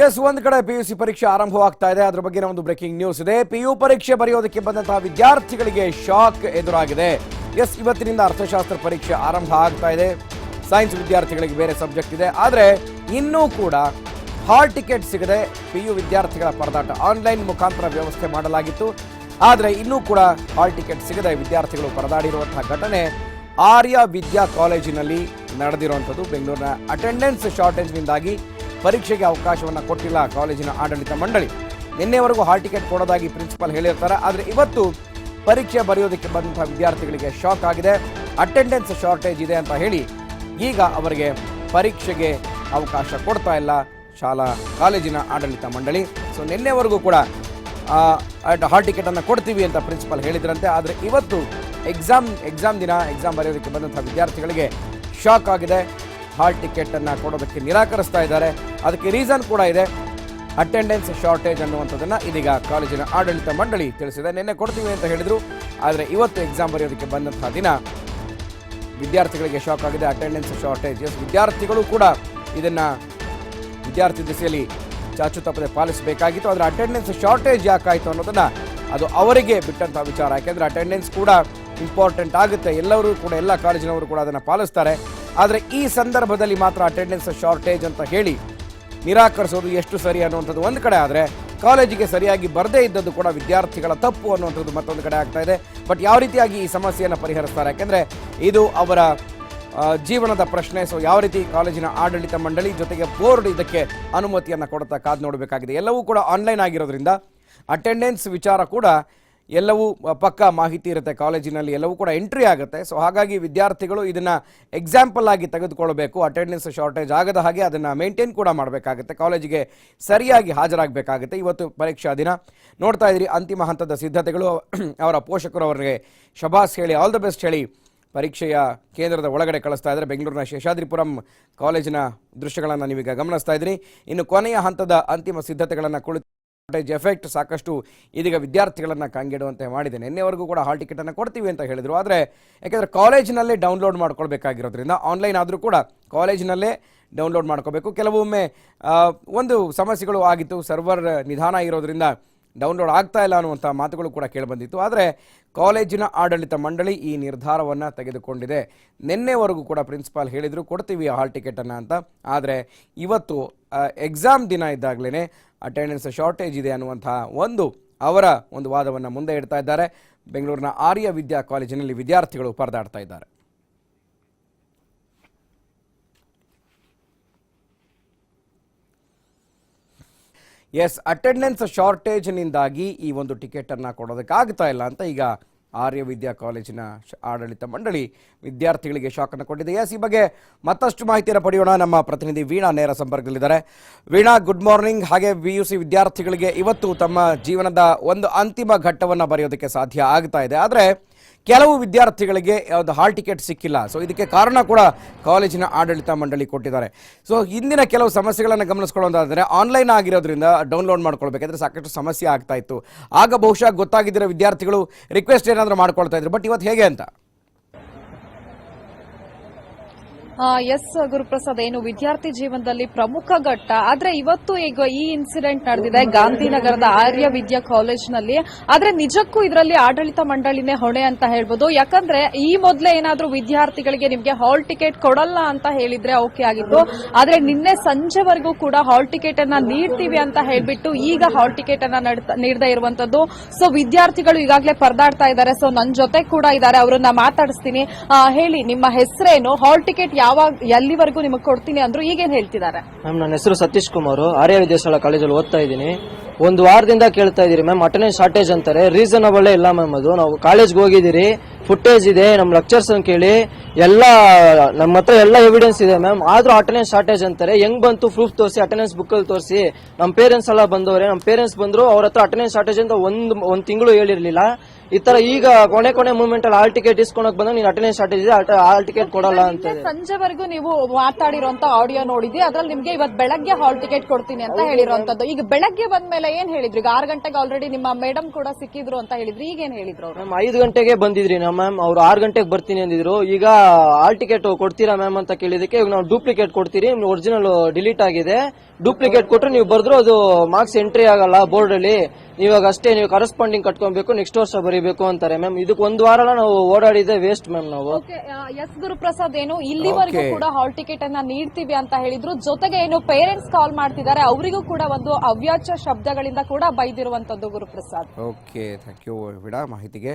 S ಒಂದು ಕಡೆ P U C ಪರೀಕ್ಷೆ ಆರಂಭವಾಗ್ತಾ ಇದೆ. ಅದರ ಬಗ್ಗೆ ಒಂದು ಬ್ರೇಕಿಂಗ್ ನ್ಯೂಸ್ ಇದೆ. ಪಿ ಯು ಪರೀಕ್ಷೆ ಬರೆಯೋದಕ್ಕೆ ಬಂದಂತಹ ವಿದ್ಯಾರ್ಥಿಗಳಿಗೆ ಶಾಕ್ ಎದುರಾಗಿದೆ. ಎಸ್ ಇವತ್ತಿನಿಂದ ಅರ್ಥಶಾಸ್ತ್ರ ಪರೀಕ್ಷೆ ಆರಂಭ ಆಗ್ತಾ ಇದೆ. ಸೈನ್ಸ್ ವಿದ್ಯಾರ್ಥಿಗಳಿಗೆ ಬೇರೆ ಸಬ್ಜೆಕ್ಟ್ ಇದೆ. ಆದರೆ ಇನ್ನೂ ಕೂಡ ಹಾಲ್ ಟಿಕೆಟ್ ಸಿಗದೆ ಪಿ ಯು ವಿದ್ಯಾರ್ಥಿಗಳ ಪರದಾಟ ಆನ್ಲೈನ್ ಮುಖಾಂತರ ವ್ಯವಸ್ಥೆ ಮಾಡಲಾಗಿತ್ತು. ಆದರೆ ಇನ್ನೂ ಕೂಡ ಹಾಲ್ ಟಿಕೆಟ್ ಸಿಗದೆ ವಿದ್ಯಾರ್ಥಿಗಳು ಪರದಾಡಿರುವಂತಹ ಘಟನೆ ಆರ್ಯ ವಿದ್ಯಾ ಕಾಲೇಜಿನಲ್ಲಿ ನಡೆದಿರುವಂಥದ್ದು. ಬೆಂಗಳೂರಿನ ಅಟೆಂಡೆನ್ಸ್ ಶಾರ್ಟೇಜ್ನಿಂದಾಗಿ ಪರೀಕ್ಷೆಗೆ ಅವಕಾಶವನ್ನು ಕೊಟ್ಟಿಲ್ಲ ಕಾಲೇಜಿನ ಆಡಳಿತ ಮಂಡಳಿ. ನಿನ್ನೆವರೆಗೂ ಹಾಲ್ ಟಿಕೆಟ್ ಕೊಡೋದಾಗಿ ಪ್ರಿನ್ಸಿಪಾಲ್ ಹೇಳಿರ್ತಾರೆ, ಆದರೆ ಇವತ್ತು ಪರೀಕ್ಷೆ ಬರೆಯೋದಕ್ಕೆ ಬಂದಂತಹ ವಿದ್ಯಾರ್ಥಿಗಳಿಗೆ ಶಾಕ್ ಆಗಿದೆ. ಅಟೆಂಡೆನ್ಸ್ ಶಾರ್ಟೇಜ್ ಇದೆ ಅಂತ ಹೇಳಿ ಈಗ ಅವರಿಗೆ ಪರೀಕ್ಷೆಗೆ ಅವಕಾಶ ಕೊಡ್ತಾ ಇಲ್ಲ ಶಾಲಾ, ಕಾಲೇಜಿನ ಆಡಳಿತ ಮಂಡಳಿ. ಸೊ ನಿನ್ನೆವರೆಗೂ ಕೂಡ ಹಾಲ್ ಟಿಕೆಟನ್ನು ಕೊಡ್ತೀವಿ ಅಂತ ಪ್ರಿನ್ಸಿಪಾಲ್ ಹೇಳಿದ್ರಂತೆ, ಆದರೆ ಇವತ್ತು ಎಕ್ಸಾಮ್ ಎಕ್ಸಾಮ್ ದಿನ ಎಕ್ಸಾಮ್ ಬರೆಯೋದಕ್ಕೆ ಬಂದಂಥ ವಿದ್ಯಾರ್ಥಿಗಳಿಗೆ ಶಾಕ್ ಆಗಿದೆ. ಹಾಲ್ ಟಿಕೆಟನ್ನು ಕೊಡೋದಕ್ಕೆ ನಿರಾಕರಿಸ್ತಾ ಇದ್ದಾರೆ. ಅದಕ್ಕೆ ರೀಸನ್ ಕೂಡ ಇದೆ. ಅಟೆಂಡೆನ್ಸ್ ಶಾರ್ಟೇಜ್ ಅನ್ನುವಂಥದ್ದನ್ನು ಇದೀಗ ಕಾಲೇಜಿನ ಆಡಳಿತ ಮಂಡಳಿ ತಿಳಿಸಿದೆ. ನಿನ್ನೆ ಕೊಡ್ತೀವಿ ಅಂತ ಹೇಳಿದರು. ಆದರೆ ಇವತ್ತು ಎಕ್ಸಾಮ್ ಬರೆಯೋದಕ್ಕೆ ಬಂದಂತಹ ದಿನ ವಿದ್ಯಾರ್ಥಿಗಳಿಗೆ ಶಾಕ್ ಆಗಿದೆ. ಅಟೆಂಡೆನ್ಸ್ ಶಾರ್ಟೇಜ್ ಎಸ್ ವಿದ್ಯಾರ್ಥಿಗಳು ಕೂಡ ಇದನ್ನು ವಿದ್ಯಾರ್ಥಿ ದಿಸೆಯಲ್ಲಿ ಚಾಚು ತಪ್ಪದೆ ಪಾಲಿಸಬೇಕಾಗಿತ್ತು. ಆದರೆ ಅಟೆಂಡೆನ್ಸ್ ಶಾರ್ಟೇಜ್ ಯಾಕಾಯಿತು ಅನ್ನೋದನ್ನ ಅದು ಅವರಿಗೆ ಬಿಟ್ಟಂಥ ವಿಚಾರ. ಯಾಕೆಂದರೆ ಅಟೆಂಡೆನ್ಸ್ ಕೂಡ ಇಂಪಾರ್ಟೆಂಟ್ ಆಗುತ್ತೆ. ಎಲ್ಲರೂ ಕೂಡ, ಎಲ್ಲ ಕಾಲೇಜಿನವರು ಕೂಡ ಅದನ್ನು ಪಾಲಿಸ್ತಾರೆ. ಆದರೆ ಈ ಸಂದರ್ಭದಲ್ಲಿ ಮಾತ್ರ ಅಟೆಂಡೆನ್ಸ್ ಶಾರ್ಟೇಜ್ ಅಂತ ಹೇಳಿ ನಿರಾಕರಿಸೋದು ಎಷ್ಟು ಸರಿ ಅನ್ನುವಂಥದ್ದು ಒಂದು ಕಡೆ ಆದರೆ ಕಾಲೇಜಿಗೆ ಸರಿಯಾಗಿ ಬರದೇ ಇದ್ದದ್ದು ಕೂಡ ವಿದ್ಯಾರ್ಥಿಗಳ ತಪ್ಪು ಅನ್ನುವಂಥದ್ದು ಮತ್ತೊಂದು ಕಡೆ ಆಗ್ತಾ ಇದೆ. ಬಟ್ ಯಾವ ರೀತಿಯಾಗಿ ಈ ಸಮಸ್ಯೆಯನ್ನು ಪರಿಹರಿಸ್ತಾರೆ? ಯಾಕೆಂದರೆ ಇದು ಅವರ ಜೀವನದ ಪ್ರಶ್ನೆ. ಸೊ ಯಾವ ರೀತಿ ಕಾಲೇಜಿನ ಆಡಳಿತ ಮಂಡಳಿ ಜೊತೆಗೆ ಬೋರ್ಡ್ ಇದಕ್ಕೆ ಅನುಮತಿಯನ್ನು ಕೊಡುತ್ತಾ ಕಾದು ನೋಡಬೇಕಾಗಿದೆ. ಎಲ್ಲವೂ ಕೂಡ ಆನ್ಲೈನ್ ಆಗಿರೋದ್ರಿಂದ ಅಟೆಂಡೆನ್ಸ್ ವಿಚಾರ ಕೂಡ ಎಲ್ಲವೂ ಪಕ್ಕ ಮಾಹಿತಿ ಇರುತ್ತೆ ಕಾಲೇಜಿನಲ್ಲಿ, ಎಲ್ಲವೂ ಕೂಡ ಎಂಟ್ರಿ ಆಗುತ್ತೆ. ಸೊ ಹಾಗಾಗಿ ವಿದ್ಯಾರ್ಥಿಗಳು ಇದನ್ನು ಎಕ್ಸಾಂಪಲ್ ಆಗಿ ತೆಗೆದುಕೊಳ್ಬೇಕು. ಅಟೆಂಡೆನ್ಸ್ ಶಾರ್ಟೇಜ್ ಆಗದ ಹಾಗೆ ಅದನ್ನು ಮೇಂಟೈನ್ ಕೂಡ ಮಾಡಬೇಕಾಗುತ್ತೆ. ಕಾಲೇಜಿಗೆ ಸರಿಯಾಗಿ ಹಾಜರಾಗಬೇಕಾಗುತ್ತೆ. ಇವತ್ತು ಪರೀಕ್ಷಾ ದಿನ. ನೋಡ್ತಾ ಇದ್ದೀರಿ ಅಂತಿಮ ಹಂತದ ಸಿದ್ಧತೆಗಳು. ಅವರ ಪೋಷಕರು ಅವರಿಗೆ ಶಬಾಸ್ ಹೇಳಿ ಆಲ್ ದ ಬೆಸ್ಟ್ ಹೇಳಿ ಪರೀಕ್ಷೆಯ ಕೇಂದ್ರದ ಒಳಗಡೆ ಕಳಿಸ್ತಾ ಇದ್ದಾರೆ. ಬೆಂಗಳೂರಿನ ಶೇಷಾದ್ರಿಪುರಂ ಕಾಲೇಜಿನ ದೃಶ್ಯಗಳನ್ನು ನೀವೀಗ ಗಮನಿಸ್ತಾ ಇದ್ದೀರಿ ಇನ್ನು ಕೊನೆಯ ಹಂತದ ಅಂತಿಮ ಸಿದ್ಧತೆಗಳನ್ನು ಕುಳಿತು ಶಾರ್ಟೇಜ್ ಎಫೆಕ್ಟ್ ಸಾಕಷ್ಟು ಇದೀಗ ವಿದ್ಯಾರ್ಥಿಗಳನ್ನು ಕಂಗೆಡುವಂತೆ ಮಾಡಿದೆ ನಿನ್ನೆವರೆಗೂ ಕೂಡ ಹಾಲ್ ಟಿಕೆಟನ್ನು ಕೊಡ್ತೀವಿ ಅಂತ ಹೇಳಿದರು. ಆದರೆ ಯಾಕೆಂದರೆ ಕಾಲೇಜಿನಲ್ಲೇ ಡೌನ್ಲೋಡ್ ಮಾಡ್ಕೊಳ್ಬೇಕಾಗಿರೋದ್ರಿಂದ ಆನ್ಲೈನ್ ಆದರೂ ಕೂಡ ಕಾಲೇಜಿನಲ್ಲೇ ಡೌನ್ಲೋಡ್ ಮಾಡ್ಕೋಬೇಕು. ಕೆಲವೊಮ್ಮೆ ಒಂದು ಸಮಸ್ಯೆಗಳು ಆಗಿತ್ತು ಸರ್ವರ್ ನಿಧಾನ ಇರೋದ್ರಿಂದ ಡೌನ್ಲೋಡ್ ಆಗ್ತಾ ಇಲ್ಲ ಅನ್ನುವಂಥ ಮಾತುಗಳು ಕೂಡ ಕೇಳಿಬಂದಿತ್ತು. ಆದರೆ ಕಾಲೇಜಿನ ಆಡಳಿತ ಮಂಡಳಿ ಈ ನಿರ್ಧಾರವನ್ನು ತೆಗೆದುಕೊಂಡಿದೆ. ನಿನ್ನೆವರೆಗೂ ಕೂಡ ಪ್ರಿನ್ಸಿಪಾಲ್ ಹೇಳಿದರು, ಕೊಡ್ತೀವಿ ಹಾಲ್ ಟಿಕೆಟನ್ನು ಅಂತ. ಆದರೆ ಇವತ್ತು ಎಕ್ಸಾಮ್ ದಿನ ಇದ್ದಾಗಲೇ ಅಟೆಂಡೆನ್ಸ್ ಶಾರ್ಟೇಜ್ ಇದೆ ಅನ್ನುವಂತಹ ಒಂದು ಅವರ ಒಂದು ವಾದವನ್ನು ಮುಂದೆ ಇಡ್ತಾ ಇದ್ದಾರೆ. ಬೆಂಗಳೂರಿನ ಆರ್ಯ ವಿದ್ಯಾ ಕಾಲೇಜಿನಲ್ಲಿ ವಿದ್ಯಾರ್ಥಿಗಳು ಪರದಾಡ್ತಾ ಇದ್ದಾರೆ. ಎಸ್ ಅಟೆಂಡೆನ್ಸ್ ಶಾರ್ಟೇಜ್ನಿಂದಾಗಿ ಈ ಒಂದು ಟಿಕೆಟನ್ನು ಕೊಡೋದಕ್ಕಾಗ್ತಾ ಇಲ್ಲ ಅಂತ ಈಗ ಆರ್ಯ ವಿದ್ಯಾ ಕಾಲೇಜಿನ ಆಡಳಿತ ಮಂಡಳಿ ವಿದ್ಯಾರ್ಥಿಗಳಿಗೆ ಶಾಕನ್ನು ಕೊಟ್ಟಿದೆ. ಎಸ್ ಈ ಬಗ್ಗೆ ಮತ್ತಷ್ಟು ಮಾಹಿತಿಯನ್ನು ಪಡೆಯೋಣ. ನಮ್ಮ ಪ್ರತಿನಿಧಿ ವೀಣಾ ನೇರ ಸಂಪರ್ಕದಲ್ಲಿದ್ದಾರೆ. ವೀಣಾ ಗುಡ್ ಮಾರ್ನಿಂಗ್ ಹಾಗೆ ವಿ ಯು ಸಿ ವಿದ್ಯಾರ್ಥಿಗಳಿಗೆ ಇವತ್ತು ತಮ್ಮ ಜೀವನದ ಒಂದು ಅಂತಿಮ ಘಟ್ಟವನ್ನು ಬರೆಯೋದಕ್ಕೆ ಸಾಧ್ಯ ಆಗ್ತಾ ಇದೆ. ಆದರೆ ಕೆಲವು ವಿದ್ಯಾರ್ಥಿಗಳಿಗೆ ಯಾವುದು ಹಾಲ್ ಟಿಕೆಟ್ ಸಿಕ್ಕಿಲ್ಲ. ಸೊ ಇದಕ್ಕೆ ಕಾರಣ ಕೂಡ ಕಾಲೇಜಿನ ಆಡಳಿತ ಮಂಡಳಿ ಕೊಟ್ಟಿದ್ದಾರೆ. ಸೊ ಹಿಂದಿನ ಕೆಲವು ಸಮಸ್ಯೆಗಳನ್ನು ಗಮನಿಸ್ಕೊಳ್ಳೋದಾದರೆ ಆನ್ಲೈನ್ ಆಗಿರೋದ್ರಿಂದ ಡೌನ್ಲೋಡ್ ಮಾಡ್ಕೊಳ್ಬೇಕಾದ್ರೆ ಸಾಕಷ್ಟು ಸಮಸ್ಯೆ ಆಗ್ತಾ ಇತ್ತು. ಆಗ ಬಹುಶಃ ಗೊತ್ತಾಗಿದ್ದಿರೋ ವಿದ್ಯಾರ್ಥಿಗಳು ರಿಕ್ವೆಸ್ಟ್ ಏನಾದರೂ ಮಾಡ್ಕೊಳ್ತಾ ಇದ್ರು. ಬಟ್ ಇವತ್ತು ಹೇಗೆ ಅಂತ? ಎಸ್, ಗುರುಪ್ರಸಾದ್, ಏನು ವಿದ್ಯಾರ್ಥಿ ಜೀವನದಲ್ಲಿ ಪ್ರಮುಖ ಘಟ್ಟ. ಆದ್ರೆ ಇವತ್ತು ಈಗ ಈ ಇನ್ಸಿಡೆಂಟ್ ನಡೆದಿದೆ ಗಾಂಧಿನಗರದ ಆರ್ಯ ವಿದ್ಯಾ ಕಾಲೇಜ್ನಲ್ಲಿ. ಆದ್ರೆ ನಿಜಕ್ಕೂ ಇದರಲ್ಲಿ ಆಡಳಿತ ಮಂಡಳಿನೇ ಹೊಣೆ ಅಂತ ಹೇಳ್ಬೋದು. ಯಾಕಂದ್ರೆ ಈ ಮೊದಲೇ ಏನಾದ್ರೂ ವಿದ್ಯಾರ್ಥಿಗಳಿಗೆ ನಿಮ್ಗೆ ಹಾಲ್ ಟಿಕೆಟ್ ಕೊಡಲ್ಲ ಅಂತ ಹೇಳಿದ್ರೆ ಓಕೆ ಆಗಿತ್ತು. ಆದ್ರೆ ನಿನ್ನೆ ಸಂಜೆವರೆಗೂ ಕೂಡ ಹಾಲ್ ಟಿಕೆಟ್ ಅನ್ನ ನೀಡ್ತೀವಿ ಅಂತ ಹೇಳ್ಬಿಟ್ಟು ಈಗ ಹಾಲ್ ಟಿಕೆಟ್ ಅನ್ನ ನೀಡದೇ ಇರುವಂತದ್ದು. ಸೊ ವಿದ್ಯಾರ್ಥಿಗಳು ಈಗಾಗಲೇ ಪರದಾಡ್ತಾ ಇದ್ದಾರೆ. ಸೊ ನನ್ನ ಜೊತೆ ಕೂಡ ಇದ್ದಾರೆ. ಅವರನ್ನ ಮಾತಾಡಿಸ್ತೀನಿ. ಹೇಳಿ, ನಿಮ್ಮ ಹೆಸರೇನು? ಹಾಲ್ ಟಿಕೆಟ್ ಯಾವಾಗ ಎಲ್ಲಿವರೆಗೂ ನಿಮಗೆ ಕೊಡ್ತೀನಿ ಅಂದ್ರು ಈಗೇನು ಹೇಳ್ತಿದ್ದಾರೆ? ಮ್ಯಾಮ್ ನನ್ನ ಹೆಸರು ಸತೀಶ್ ಕುಮಾರ್. ಆರ್ಯ ವಿದ್ಯಾಶಾಲಾ ಕಾಲೇಜಲ್ಲಿ ಓದ್ತಾ ಇದ್ದೀನಿ. ಒಂದು ವಾರದಿಂದ ಕೇಳ್ತಾ ಇದೀರಿ ಮ್ಯಾಮ್ ಅಟೆಂಡೆನ್ಸ್ ಶಾರ್ಟೇಜ್ ಅಂತಾರೆ. ರೀಸನಬಲ್ ಇಲ್ಲ ಮ್ಯಾಮ್ ಅದು. ನಾವು ಕಾಲೇಜ್ಗೆ ಹೋಗಿದ್ದೀರಿ. ಫುಟೇಜ್ ಇದೆ. ನಮ್ಮ ಲೆಕ್ಚರ್ಸ್ ಕೇಳಿ. ಎಲ್ಲ ನಮ್ಮ ಹತ್ರ ಎಲ್ಲ ಎವಿಡೆನ್ಸ್ ಇದೆ ಮ್ಯಾಮ್ ಆದ್ರೂ ಅಟೆಂಡೆನ್ಸ್ ಶಾರ್ಟೇಜ್ ಅಂತಾರೆ. ಹೆಂಗ್ ಬಂತು? ಪ್ರೂಫ್ ತೋರಿಸಿ ಅಟೆಂಡೆನ್ಸ್ ಬುಕ್ ಅಲ್ಲಿ ತೋರಿಸಿ. ನಮ್ಮ ಪೇರೆಂಟ್ಸ್ ಎಲ್ಲ ಬಂದವ್ರೆ. ನಮ್ಮ ಪೇರೆಂಟ್ಸ್ ಬಂದ್ರು ಅವ್ರ ಹತ್ರ ಅಟೆಂಡೆನ್ಸ್ ಶಾರ್ಟೇಜ್ ಅಂತ ಒಂದ್ ಒಂದ್ ತಿಂಗಳು ಹೇಳಿರ್ಲಿಲ್ಲ. ಈ ತರ ಈಗ ಕೊನೆ ಕೊನೆ ಮೂಮೆಂಟ್ ಅಲ್ಲಿ ಹಾಲ್ ಟಿಕೆಟ್ ಇಸ್ಕೊಳಕ್ ಬಂದಾಗ ನೀನ್ ಅಟೆಂಡೆನ್ಸ್ ಶಾರ್ಟೇಜ್ ಇದೆ. ಹಾಲ್ ಟಿಕೆಟ್ ಕೊಡಲ್ಲ ಅಂತ. ಸಂಜೆವರೆಗೂ ನೀವು ಮಾತಾಡಿರುವಂತ ಆಡಿಯೋ ನೋಡಿದ್ವಿ. ಅದ್ರಲ್ಲಿ ನಿಮ್ಗೆ ಇವತ್ತು ಬೆಳಗ್ಗೆ ಹಾಲ್ ಟಿಕೆಟ್ ಕೊಡ್ತೀನಿ ಅಂತ ಹೇಳಿರುವಂತದ್ದು ಈಗ ಬೆಳಗ್ಗೆ ಬಂದ್ಮೇಲೆ ಎಲ್ಲ ಏನ್ ಹೇಳಿದ್ರು? ಈಗ ಆರು ಗಂಟೆಗೆ ಆಲ್ರೆಡಿ ನಿಮ್ಮ ಮೇಡಮ್ ಕೂಡ ಸಿಕ್ಕಿದ್ರು ಅಂತ ಹೇಳಿದ್ರು. ಈಗ ಏನ್ ಹೇಳಿದ್ರು ಅವ್ರು? ಮ್ಯಾಮ್ ಐದು ಗಂಟೆಗೆ ಬಂದಿದ್ರಿ ನಾ ಮ್ಯಾಮ್ ಅವ್ರು ಆರು ಗಂಟೆಗೆ ಬರ್ತೀನಿ ಅಂದಿದ್ರು. ಈಗ ಆಲ್ ಟಿಕೆಟ್ ಕೊಡ್ತೀರಾ ಮ್ಯಾಮ್ ಅಂತ ಕೇಳಿದಕ್ಕೆ ಇವಾಗ ನಾವು ಡೂಪ್ಲಿಕೇಟ್ ಕೊಡ್ತೀರಿ. ಒರಿಜಿನಲ್ ಡಿಲೀಟ್ ಆಗಿದೆ. ಡೂಪ್ಲಿಕೇಟ್ ಕೊಟ್ರೆ ನೀವು ಬರೆದ್ರು ಅದು ಮಾರ್ಕ್ಸ್ ಎಂಟ್ರಿ ಆಗಲ್ಲ ಬೋರ್ಡ್ ಅಲ್ಲಿ. ಇವಾಗ ಅಷ್ಟೇ ನೀವು ಕರೆಸ್ಪಾಂಡಿಂಗ್ ಕಟ್ಕೊಬೇಕು ನೆಕ್ಸ್ಟ್ ವರ್ಷ ಬರೀಬೇಕು ಅಂತಾರೆ ಮ್ಯಾಮ್ ಇದಕ್ಕೆ ಒಂದ್ ವಾರ ನಾವು ಓಡಾಡಿದೆ ವೇಸ್ಟ್ ಮ್ಯಾಮ್ ನಾವು. ಓಕೆ ಎಸ್ ಗುರುಪ್ರಸಾದ್ ಏನು ಇಲ್ಲಿವರೆಗೂ ಕೂಡ ಹಾಲ್ ಟಿಕೆಟ್ ಅನ್ನ ನೀಡ್ತೀವಿ ಅಂತ ಹೇಳಿದ್ರು. ಜೊತೆಗೆ ಏನು ಪೇರೆಂಟ್ಸ್ ಕಾಲ್ ಮಾಡ್ತಿದ್ದಾರೆ ಅವರಿಗೂ ಕೂಡ ಒಂದು ಅವ್ಯಾಚ ಶಬ್ದಗಳಿಂದ ಕೂಡ ಬೈದಿರುವಂತದ್ದು ಗುರುಪ್ರಸಾದ್. ಓಕೆ ಥ್ಯಾಂಕ್ ಯು ವಿಡ ಮಾಹಿತಿಗೆ.